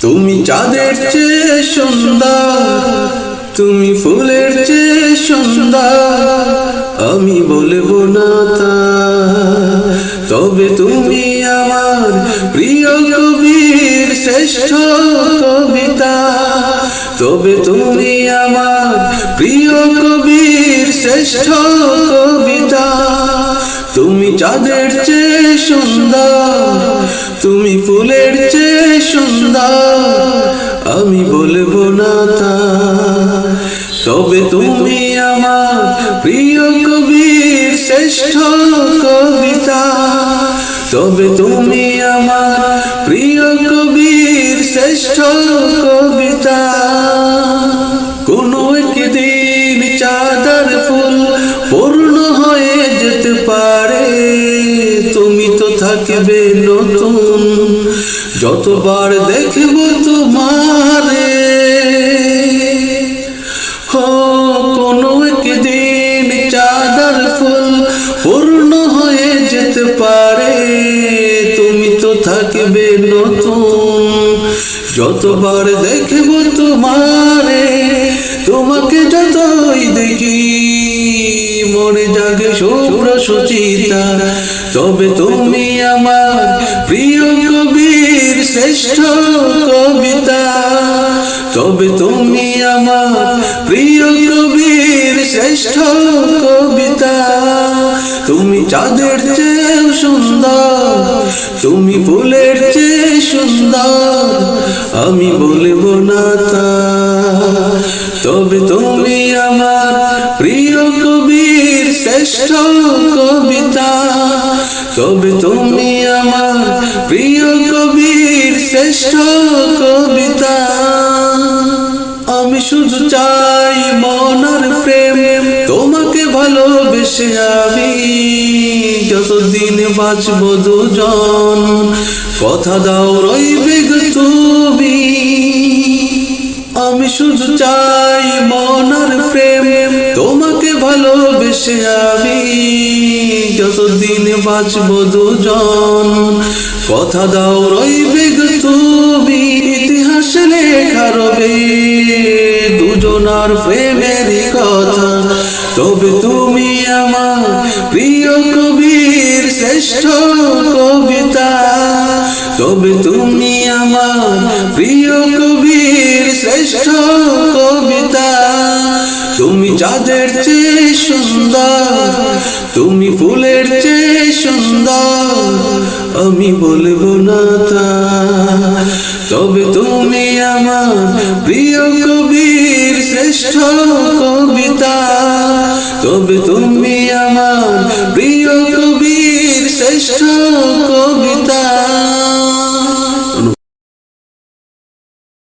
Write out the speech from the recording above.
তুমি চাঁদের চেয়ে সুন্দর, তুমি ফুলের চেয়ে সুন্দর, আমি বলব না তা। তবে তুমি আমার প্রিয় কবির শ্রেষ্ঠ কবিতা। তবে তুমি আমার প্রিয় কবির শ্রেষ্ঠ কবিতা। তুমি চাঁদের চেয়ে সুন্দর, তুমি ফুলের চেয়ে সুন্দর, আমি বলব না তা। তবে তুমি আমার প্রিয় কবির শ্রেষ্ঠ কবিতা। তবে তুমি আমার প্রিয় কবির শ্রেষ্ঠ কবিতা। কোনো একদিন চাঁদার ফুল যেতে পারে, তুমি তো থাকবে নতুন। যতবার দেখব তোমারে হো কোনো একদিন চাঁদার ফুল পূর্ণ হয়ে যেতে পারে, তুমি তো থাকবে নতুন। যতবার দেখব তোমারে, তোমাকে যতই দেখি, মনে জাগে শুভ্র সুচিতা, তবে তুমি আমার প্রিয় কবির শ্রেষ্ঠ কবিতা। তবে তুমি আমার প্রিয় কবির শ্রেষ্ঠ কবিতা। তুমি চাঁদের চেয়ে সুন্দর, তুমি ফুলের চেয়ে সুন্দর। প্রিয় কবির শ্রেষ্ঠ কবিতা। তবে তুমি আমার প্রিয় কবির শ্রেষ্ঠ কবিতা। আমি শুধু চাই মনার প্রেম, তোমাকে ভালোবেসে আমি যতদিন বাঁচব দুজন। কথা দাও রইবে তুমি। আমি শুধু চাই মনার প্রেম ভালোবেসে আমি যতদিন বাঁচব দুজন। কথা দাও রইবে তুমি, ইতিহাস লেখা রবে। দুজনার প্রেমের কথা, তবে তুমি আমার প্রিয় কবির শ্রেষ্ঠ কবিতা। তবে তুমি আমার প্রিয় কবির শ্রেষ্ঠ চাঁদের চেয়ে সুন্দর, তুমি ফুলের চেয়ে সুন্দর, আমি বলব না তা। তবে তুমি আমার প্রিয় কবির শ্রেষ্ঠ কবিতা। তবে তুমি আমার প্রিয় কবির শ্রেষ্ঠ কবিতা।